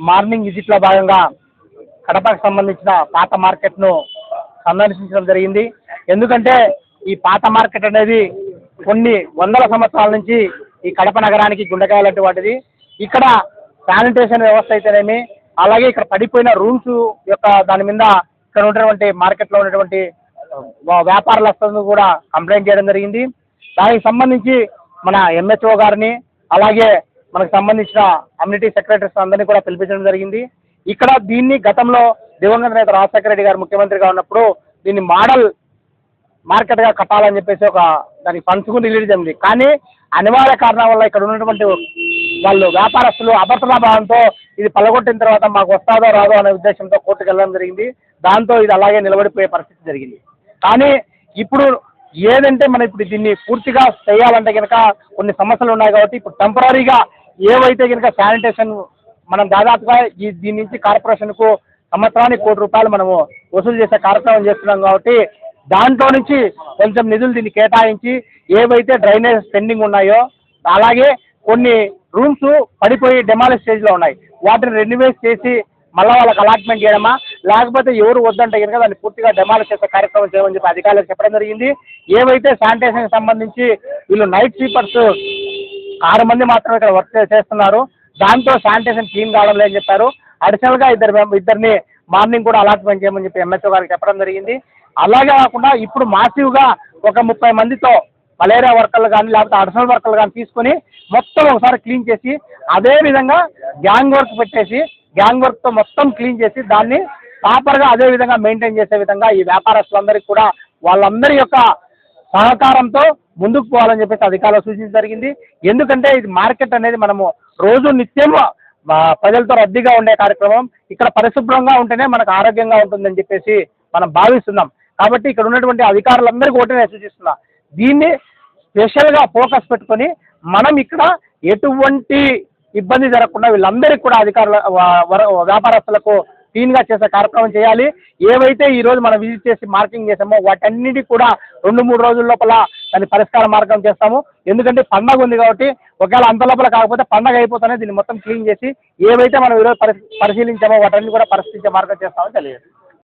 Morning విజిట్లో భాగంగా కడపకు సంబంధించిన పాత మార్కెట్ను సందర్శించడం జరిగింది. ఎందుకంటే ఈ పాత మార్కెట్ అనేది కొన్ని వందల సంవత్సరాల నుంచి ఈ కడప నగరానికి గుండెకాయ లాంటి వాటిది. ఇక్కడ శానిటేషన్ వ్యవస్థ అయితేనేమి అలాగే ఇక్కడ పడిపోయిన రూమ్స్ యొక్క దాని మీద ఇక్కడ ఉన్నటువంటి మార్కెట్లో ఉన్నటువంటి వా- కూడా కంప్లైంట్ చేయడం జరిగింది. దానికి సంబంధించి మన ఎంహెచ్ఓ గారిని అలాగే మనకు సంబంధించిన కమ్యూనిటీ సెక్రటరీస్ అందరినీ కూడా పిలిపించడం జరిగింది. ఇక్కడ దీన్ని గతంలో దివంగత నేత రాజశేఖర రెడ్డి గారు ముఖ్యమంత్రిగా ఉన్నప్పుడు దీన్ని మోడల్ మార్కెట్గా కట్టాలని చెప్పేసి ఒక దానికి ఫండ్స్ కూడా రిలీజ్ జరిగింది కానీ అనివార్య కారణం వల్ల ఇక్కడ ఉన్నటువంటి వాళ్ళు వ్యాపారస్తులు అభద్రతా భావంతో ఇది పలగొట్టిన తర్వాత మాకు వస్తాదో రాదో అనే ఉద్దేశంతో కోర్టుకు వెళ్ళడం జరిగింది. దాంతో ఇది అలాగే నిలబడిపోయే పరిస్థితి జరిగింది. కానీ ఇప్పుడు ఏదంటే మనం ఇప్పుడు దీన్ని పూర్తిగా చేయాలంటే కనుక కొన్ని సమస్యలు ఉన్నాయి కాబట్టి ఇప్పుడు టెంపరీగా ఏవైతే కనుక శానిటేషన్ మనం దాదాపుగా ఈ దీని నుంచి కార్పొరేషన్కు సంవత్సరానికి కోటి రూపాయలు మనము వసూలు చేసే కార్యక్రమం చేస్తున్నాం కాబట్టి దాంట్లో నుంచి కొంచెం నిధులు దీన్ని కేటాయించి ఏవైతే డ్రైనేజ్ పెండింగ్ ఉన్నాయో అలాగే కొన్ని రూమ్స్ పడిపోయి డెమాలిష్ స్టేజ్లో ఉన్నాయి. వాటిని రెన్యువేట్ చేసి మళ్ళీ వాళ్ళకి అలాట్మెంట్ చేయడమా లేకపోతే ఎవరు వద్దంటే కనుక దాన్ని పూర్తిగా డెమాలిష్ చేసే కార్యక్రమం చేయమని చెప్పి అధికారులకు చెప్పడం జరిగింది. ఏవైతే శానిటేషన్ సంబంధించి వీళ్ళు నైట్ స్వీపర్స్ ఆరు మంది మాత్రమే ఇక్కడ వర్క్ చేస్తున్నారు. దాంతో శానిటేషన్ క్లీన్ కావడం లేదని చెప్పారు. అడిషనల్గా ఇద్దరు ఇద్దరిని మార్నింగ్ కూడా అలాట్మెంట్ చేయమని చెప్పి ఎంఎస్ఓ గారికి చెప్పడం జరిగింది. అలాగే కాకుండా ఇప్పుడు మాసివ్గా ఒక ముప్పై మందితో మలేరియా వర్కర్లు కానీ లేకపోతే అడిషనల్ వర్కర్లు కానీ తీసుకొని మొత్తం ఒకసారి క్లీన్ చేసి అదే విధంగా గ్యాంగ్ వర్క్ పెట్టేసి గ్యాంగ్ వర్క్తో మొత్తం క్లీన్ చేసి దాన్ని ప్రాపర్గా అదే విధంగా మెయింటైన్ చేసే విధంగా ఈ వ్యాపారస్తులందరికీ కూడా వాళ్ళందరి యొక్క సహకారంతో ముందుకు పోవాలని చెప్పేసి అధికారులు సూచించడం జరిగింది. ఎందుకంటే ఇది మార్కెట్ అనేది మనము రోజు నిత్యం ప్రజలతో రద్దీగా ఉండే కార్యక్రమం. ఇక్కడ పరిశుభ్రంగా ఉంటేనే మనకు ఆరోగ్యంగా ఉంటుందని చెప్పేసి మనం భావిస్తున్నాం. కాబట్టి ఇక్కడ ఉన్నటువంటి అధికారులందరికీ ఒకటి నేను సూచిస్తున్నా. దీన్ని స్పెషల్గా ఫోకస్ పెట్టుకొని మనం ఇక్కడ ఎటువంటి ఇబ్బంది జరగకుండా వీళ్ళందరికీ కూడా అధికారుల వ్యాపారస్తులకు క్లీన్గా క్లీన్గా చేసే కార్యక్రమం చేయాలి. ఏవైతే ఈ రోజు మనం విజిట్ చేసి మార్కింగ్ చేసామో వాటన్నిటి కూడా రెండు మూడు రోజుల లోపల దాని పరిష్కార మార్గం చేస్తాము. ఎందుకంటే పండగ ఉంది కాబట్టి ఒకవేళ అంత లోపల కాకపోతే పండగ అయిపోతేనే దీన్ని మొత్తం క్లీన్ చేసి ఏవైతే మనం ఈరోజు పరి పరిశీలించామో వాటన్ని కూడా పరిశీలించే మార్గం చేస్తామని తెలియదు